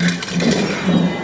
うん。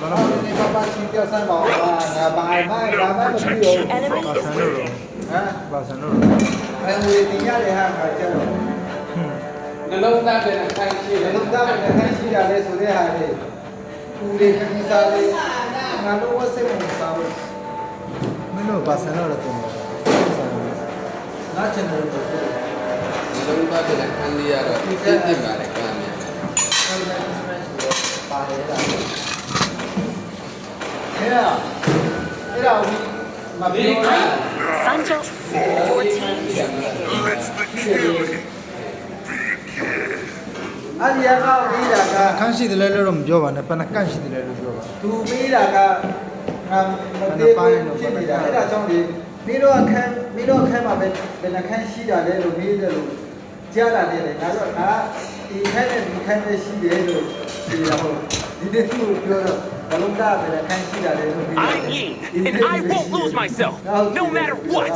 တယ်ဘယ်လိုယူလဲကောမရှိဘူးနော်ရှိလို့လေပါကျွန်တော်ဆိုတယ်ငါယူလို့လေဒီစတဲ့တော့ဘယ်လိုလဲဘာဘာလို့လို့ဒီပပချင်းပြောစမ်းပါဦးငါဘာမှဘာမှမပြီးဘူး The enemy ဘာ is ဆန်လို့ picking. ဟမ်ဘာဆန်လို့ဘယ်ဝင်တင်ရတယ်ဟာခါကျတော့နှလုံးသားတဲ့ခိုင်းရှိဘတယ်ယ်လိုသားနဲ့ခိုင်းရှိရလဲဆိုတဲ့ဟာလေဦးလေးခင်းစားလေးငါတို့ဝတ်စိတ်ဝင်စားလို့မင်းတို့ဘာဆန်လို့တော့တင်တယ်ဆန်လို့ငါချင်တယ်လို့ပြောတယ်နှလုံးသားတဲ့ခိုင်းလေးရတော့ပြည့်ပြည့်ပါလေကမ်းမြန်ဆောင်းတဲ့ express ကိုပါတယ်လားအဲ့ဒါအဲ့ဒါ ဝီမပြောဘူး Sancho, your team is picking. အဲ့ဒီကတော့ပြီးတာကအခန်းရှိတယ်လေလို့တော့မပြောပါနဲ့ပနကန့်ရှိတယ်လေလို့ပြောပါသူပြီးတာကငါမသေးဘူးဖြစ်နေတာအဲ့ဒါကြောင့်ဒီမင်းတို့အခန်းမင်းတို့အခန်းမှာပဲဘယ်နှခန်းရှိတာလဲလို့မေးတယ်လို့ကြားတာနဲ့လေငါတို့ငါဒီခန်းနဲ့ဒီခန်းနဲ့ရှိတယ်လို့ပြောတော့ဒီနေ့သူ့ပြောတော့ဘလုံးသားပဲခန်းရှိတာလဲလို့မေးတယ် I'm Yin, and I won't lose myself, no matter what.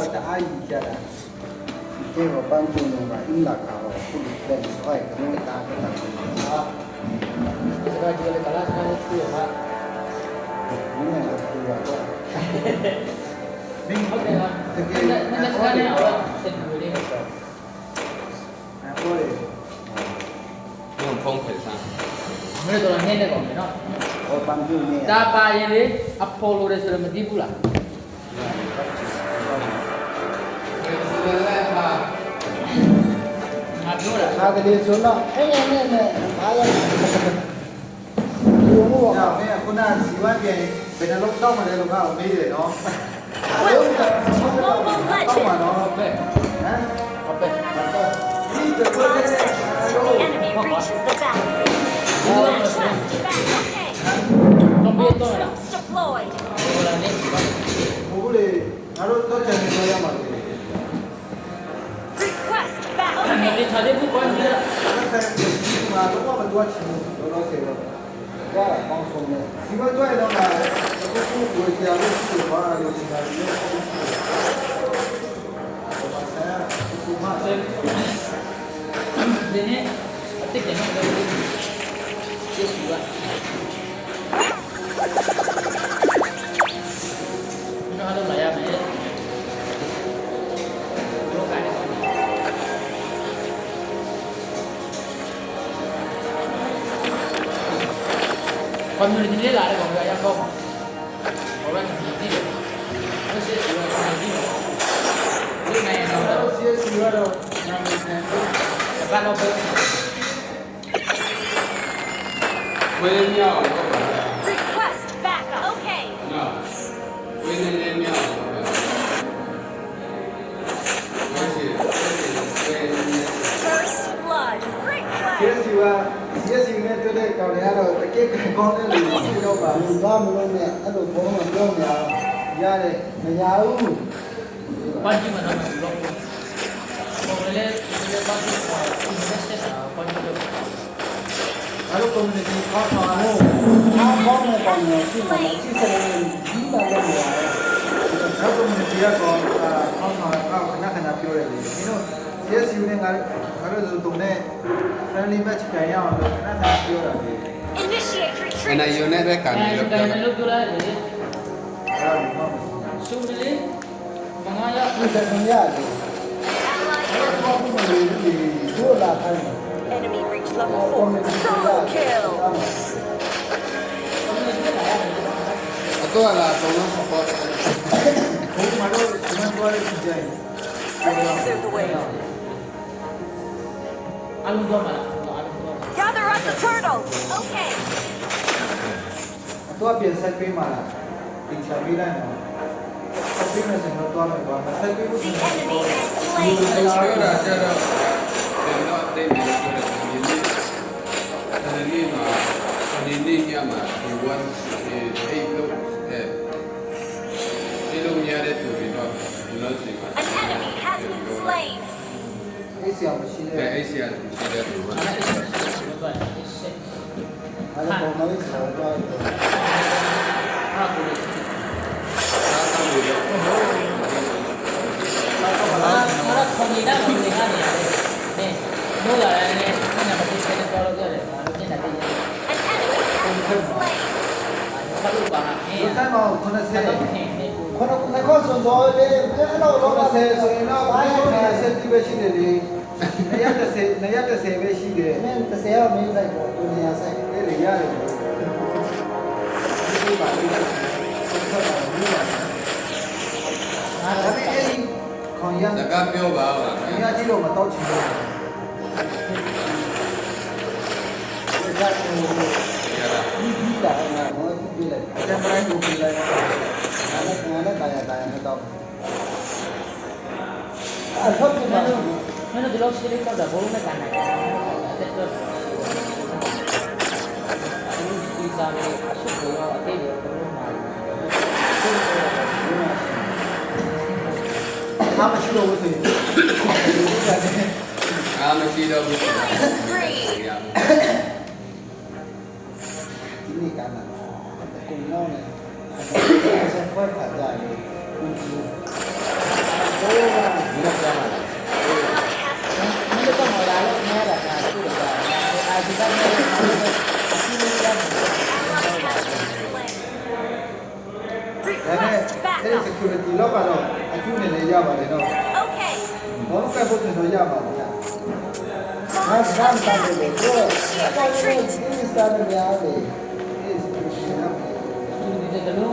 မှာအင်းလာကာတော့ခုလက်ဆွဲကနေတာကတာစကားကြည့်လေကလာစကားကိုပြရပါမင်းလည်းသူကတော့မင်းဟုတ်တယ်လားတကယ်မင်းစကားနဲ့အောင်စက်ဘူးလေးဆိုဟိုလေဘုံဖုံးဖယ်ဆန်းမင်းတို့လည်းနေနေကောင်နော်ဟိုပန်းပြုနေဒါပါရင်လေအဖိုလိုရဲဆိုတော့မသိဘူးလားဒီစလည်းဟာငါပြောတာခါကလေးဆိုတော့အဲ့နဲ့နဲ့နဲ့အားရဒီလိုမျိုးပါအဲ့ခုနစီဝိုင်းပြန်ဘယ်နှလုံးတောက်မှလဲလို့ငါ့ကိုမေးတယ်နော်ဟုတ်ကဲ့တောက်မှာနော်ဟုတ်ပဲဟမ်ဟုတ်ပဲဒီတော့ဘယ်လိုလဲ The enemy reaches the battlefield. Trust back. Okay. တော့ပြေတော့လား Troops deployed. ဟိုလာနေဘူးလေငါတို့တော့ချင်နေရမှာလေ Request battle. ဒီ Okay. ချာတဲ့ဘူးကွာကြီးလားဆက်ပြီးငါတို့ကမတွားချင်ဘူးတော့ဆေတော့ဒါပေါင်းဆုံးနေဒီမှာတွားရတော့ငါအခုခုကိုကြာလို့ရှိပါလို့ဆိုတာလေဘာသာ 嗯好的好的好 တွေ့တဲ့ကောင်တွေကတော့တကယ်ကောင်းတဲ့လူတွေတော့ပါလူသားမလို့နဲ့အဲ့လိုဘုံမပြောနေအောင်ရတယ်မရဘူးဘာကြီးမနာမလို့ဘောလေဒီဘာကြီးကို invest တာဘာကြီးလို့အဲ့လို community ခေါ်ဆောင်လို့အားကောင်းတဲ့ကောင်တွေရှိတယ်ရှိစတယ်ဒီပါလို့ရတယ်နောက် community ကတော့ခေါ်ဆောင်တော့ခဏခဏပြောရတယ်မင်းတို့ CSC နဲ့ငါငါတို့တုံနဲ့ friendly match ပြန်ရအောင်လို့ခဏခဏပြောတာလေ Initiate အဲ့ဒါ retreat. ယူနေတဲ့ကန်အဲလို့ဒါပြောကလည်းပြောလိုက်လေအဲ့ဒါမှမဟုတ်စုလေးမငါရဒီကံရတယ် Ally ဘာမှမလုပ်ဘူးတို့လာခိုင်းတယ် enemy reach ဟော level ကောင်းတယ် 4. Solo kill. အတော့လာတော့တော့ပေါ့ဘုံမှာတော့ဒီမှာပြောရတဲ့ကြိုင် Clear the way. အလုံးတော့မလားအလုံးတော့ Gather up the turtle. Okay. တော့ပြန်ဆက်ပေးမှာလားဒီချာပေးလိုက်တော့ဆက်ပေးမယ်ဆိုတော့တော့မယ်ကွာဆက်ပေးဖို့ The enemy has slain the ပြော turtle. တာကြတော့ကျွန်တော်တိတ်နေပြောတယ်ဒီနေ့ဒီနေ့မှာဒီနေ့ညမှာဒီဝန် တော့တော့90ဆိုရင်တော့ဘာလို့လဲဆက်ပြီးပဲရှိတယ်လေ130 130ပဲရှိတယ်မင်း30ရောက်မင်းဆိုင်ကိုဒုနီယာဆိုင်လေလေရတယ်ဒီပါလေးဆက်တာဘူးပါငါဒါတော့ပေမဲ့အဲ့ဒီခွန်ရစကားပြောပါဦးအများကြီးတော့မတော့ချင်ဘူးဒီကကိုရတာဒီဒီလာငါမောကြည့်လိုက်အတမတိုင်းကိုပြလိုက်တော့အဲ့ဒါကလည်းတာယာတာယာမတော့ मैंने ब्लॉग शुरू कर दिया बोलो ना गाना हाँ मशीन हो गई हाँ मशीन हो गई ini kanan kuno nih sempat ada ini အဲ့တော့ဒီစားလေးအဆုပ်တော့အသေးတယ်ဘယ်လိုမှ အားမရှိတော့ဘူးဆိုရင် အားမရှိတော့ဘူး Killing spree. ရ ဒီနေ့ကနာကိုနော်နဲ့အဲ့ဒါခွဲခါကြတယ်ဘူးဒီတော့ဒီတော့ကြာလာ မင်းတို့ကမလာလို့နဲတာကသူ့ကအာဒီကနေ့အစီအစဉ်ရ Ally has been slain. ဒါပေမဲ့ Request အဲ့ဒီ backup. security လောက်ကတော့အကျူးနေလည်းရပါတယ်တော့ Okay. ဘောလုံးကပ်ဖို့ဆိုတော့ရပါဘူးလား ငါစမ်းတယ်လေကိုယ်ကတော့ဒီစတားများလေ အေး security လောက် ဒီကလုံး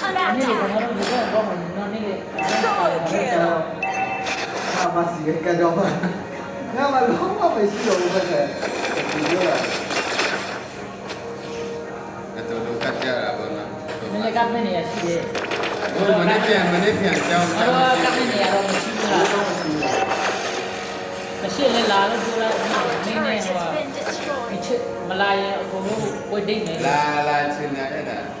နေ့က under ငါ attack. တို့ဒီကတော့မနော်နေ့က Solo kill. ဟာမစီကတော့ငါမလုံးဝပဲရှိတော့ဘူးပဲဒီလိုလားအတူတူကတ်ကြတာပေါ့နော်နည်းကပ်နေရရှိတယ်ဟိုမနေ့ပြန်မနေ့ပြန်ကြောင်းအဲ့တော့ကပ်နေရတော့မရှိဘူးလားမရှိလေလာလို့ပြောလိုက်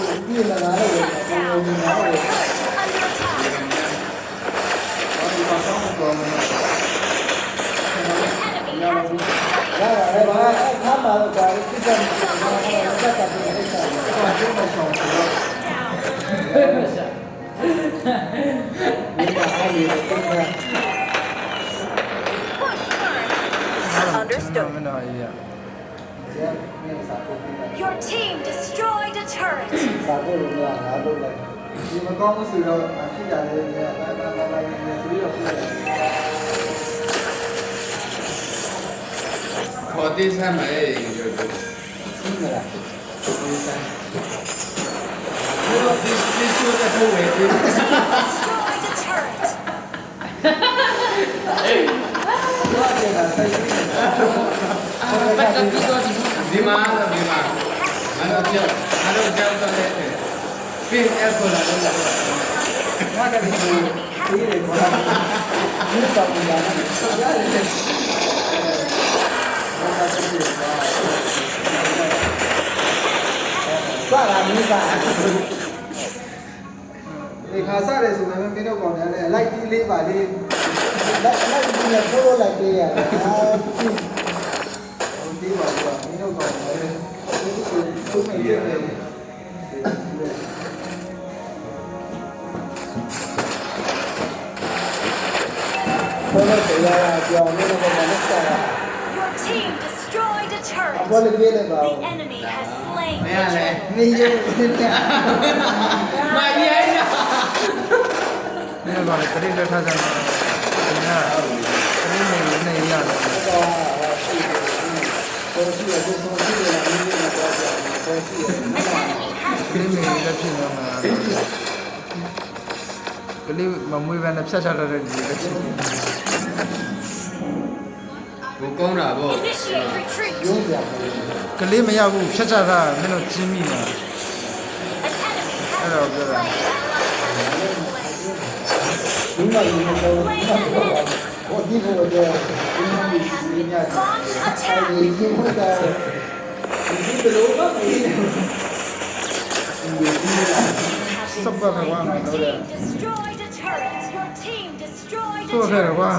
Understood. Your team destroyed a turret. No, please, please do it the whole way, please. Dima, Dima. Ano siya? Ano siya ang toilet? Pin, aircon, ano na ba? Magandang ဒီ ဒီမှာဒီမှာအဲ့တော့ပြောအဲ့တော့ကြောက်တော့တဲ့ပင်းအခေါ်လာတော့ ငါကဒီလိုဒီလေခေါ်တာ ဒီဆောင်နေတာက ရတယ်လေဘာသာစပြီးတော့ စာလာမင်းစာ ဒီခါစားတယ်ဆိုရင်မင်းတို့ကောင်တယ်လိုက်တီးလေးပါလေး လက်လက်ဒီနဲ့ဖိုးလိုက်ပေးရတယ်။အာ ဒီပါတော့မင်းတို့ကောင်တယ်ဒီကိုသူ့မိတယ်လေ ဖိုးလိုက်တရားကြောင်းလို့တော့မဆက်တာ Your team destroyed a အ turret. ပေါ်လေးပေးလိုက်ပါ The ဦး enemy has slain မ the ရလေ turret. နေရုံနဲ့မိုင်ရိုင်းတာမင်းတော့ခရီးလက်ထားကြတယ်ညခရီးနေနေရတယ်တော့ရှိတယ်ပေါ်ရှိတယ်ပေါ်ရှိတယ်အင်းလေးတော့ပေါ်ရှိတယ် An enemy has ခရီး been နေ slain. လက်ဖြစ်နေမှာကလေးမမွေးဘဲနဲ့ဖြတ်ချတတ်တဲ့ဒီလက်ဖြစ်ဘု ကောင်းတာဗော Initiate retreat. ရုံးပြပါဦး ကလေးမရဘူးဖြတ်ချတာမင်းတို့ကျင်းမိမှာ An enemy has Hello, been brother. slain. Ally has been slain. ဒီမှာဒီမှာတော့ဟိုဒီကိုတော့ဒီ Ally has been launched attack. ဒီကိုတော့ ဒီဘလို့ပါနေတယ် စပ်ပါကွာမ Your တော်တယ် team destroyed a turret. Your team destroyed a ဆိုခဲ့ turret. ကွာ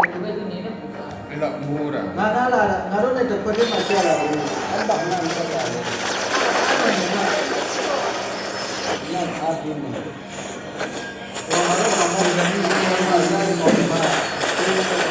မိုးတာငါသားလာတာငါတို့နဲ့တစ်ခွက်တည်းမှကြာလာတယ်အဲ့ဒါမှမဟုတ်တာလေ Destroyed. ငါအားပြင်းနေငါတို့ကမှလည်းဒီလိုမှစားတယ်ကောင်မှအဲ့ကောင်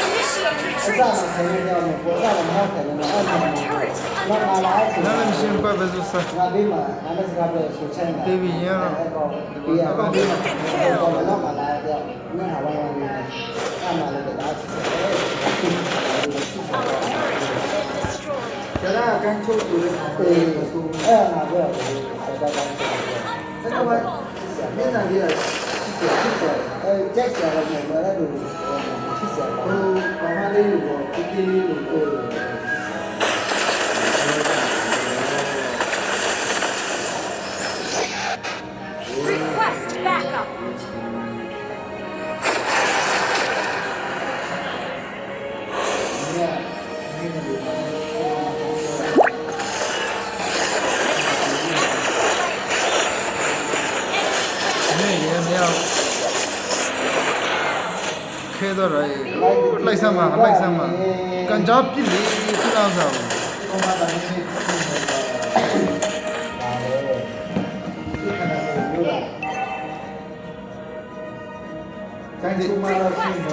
Our turret has been destroyed. ကျန်တာကန်းချုပ်ဆိုတဲ့ကောင်အေးပဲဆိုအဲ့ငါပြောတယ်ဒါတော့အဲ့တော့မျက်နှာလေးကစစ်တယ် Aleluia, aleluia, aleluia. 吹到了，来上嘛，来上嘛，跟着比例是那啥。赶紧买了新的，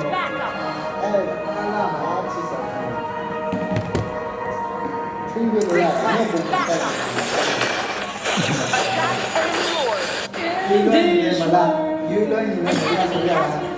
哎，那那好吃啥？听不懂呀，那不懂。You learn, you learn, you learn, you learn.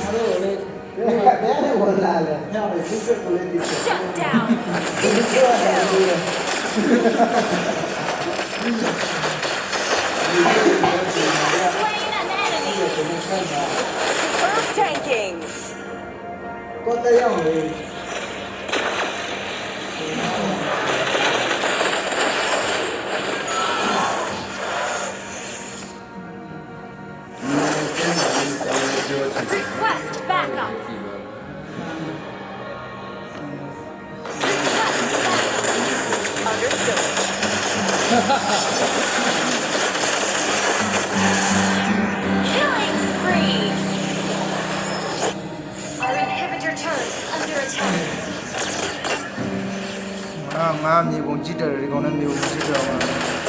wala lang. No, it's just a political. Shut down! Hindi ko alam yun. Slain an enemy! Tanking! Kota yung eh. Killing spree. Our inhibitor turret is under attack. ငါငါမြေပုံကြည့်တယ်ဒီကောင်နဲ့မြေပုံကြည့်တော့မှာ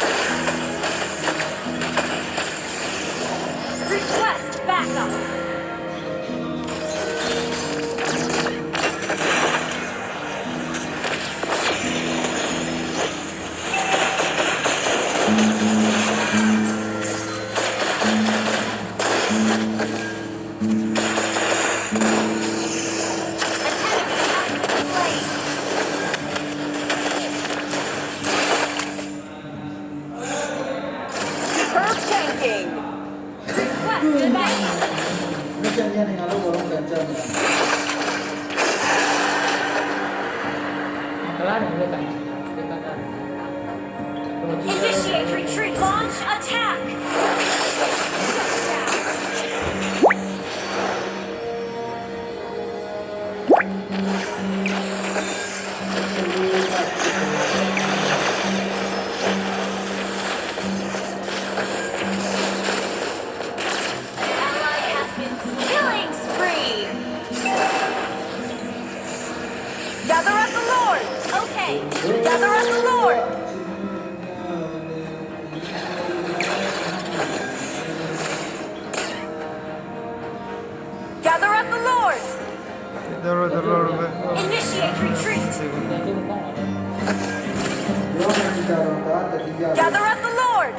Gather up the Lord.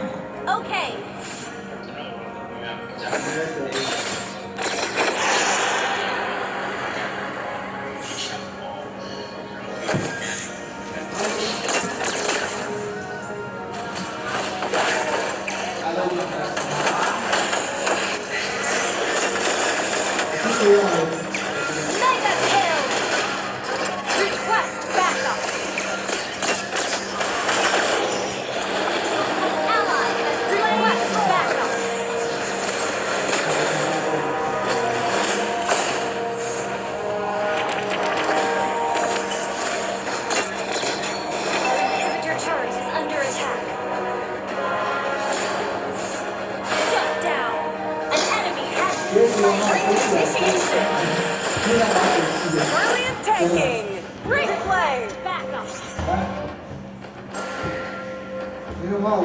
Okay.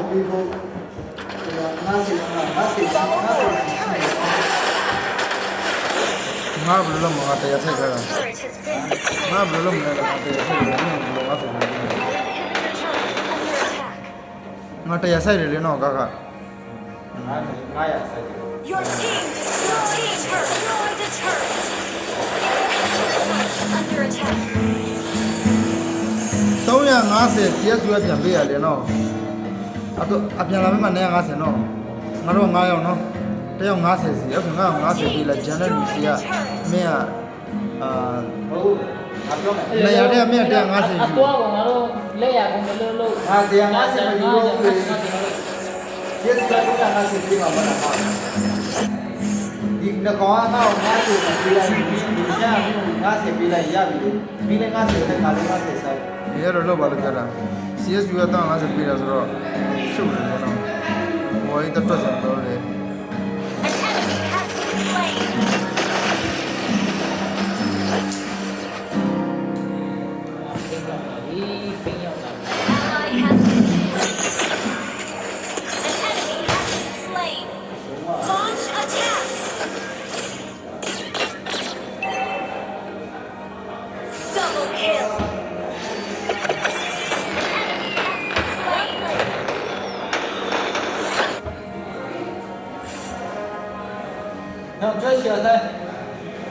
ပြီးဖို့နားစီနားစီနားစီငါဘယ်လိုမှငါတရားထည့်ခဲ့တာ Turret has been ငါဘယ်လိုမှလည်းတရားထည့်ခဲ့တာငါဆို Inhibitor turret is under attack. ငါတရားဆိုင်တယ်လေနော်ကက Your team destroyed destroyed a turret. Under attack. 350 CS ရွက်ပြန်ပေးရလေနော် အတော့အပြန်လာမဲ့မှာ950နော်ငါတို့9ရောက်နော်တယောက်90စီအဲ့ဆိုငါ90ပြီလားဂျန်တဲ့လူစီကမင်းကအာဟုတ်ငါပြောမယ်နေရာတဲ့မင်း150ယူအတော့ကငါတို့လက်ရကုန်မလို့လို့ငါတရား50မယူလို့50ဒီစကကငါစစ်ပြီးမှာမလားဒီငကောင်ကတော့50ပြီးလိုက်ဒီရှာ50ပြီးလိုက်ရပြီဒီလည်း50ဆက်ခါလေး50ဆက်ဒီရတော့လောက်ပါလို့ပြောတာ CSU ကတောင်း50ပြီလားဆိုတော့ 就是那种，我 voy a 偷的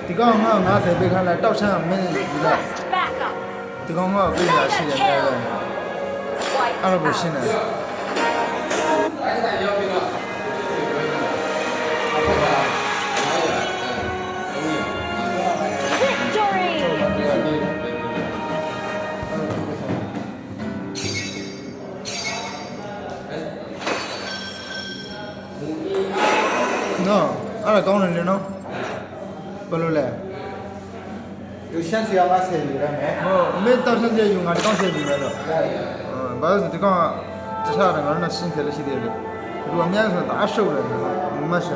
ဒီကောင်က50ပြီခါလာတောက်ချမ်းမင်းဒီလား Request backup. ဒီကောင်ကပြေးတာရှိတယ်တဲ့ Wipe အဲ့လိုပဲရှင်းတယ်အဲ့ဒါရောက်ပြီးတော့အခုက900အဲ300 Victory! နော်အဲ့ဒါကောင်းတယ်လေနော် 不落来。有 ले दूसरा 了。没，我们 मार से जुड़ा 的，嗯，把 हाँ मैं दूसरा से जुड़ा डांस से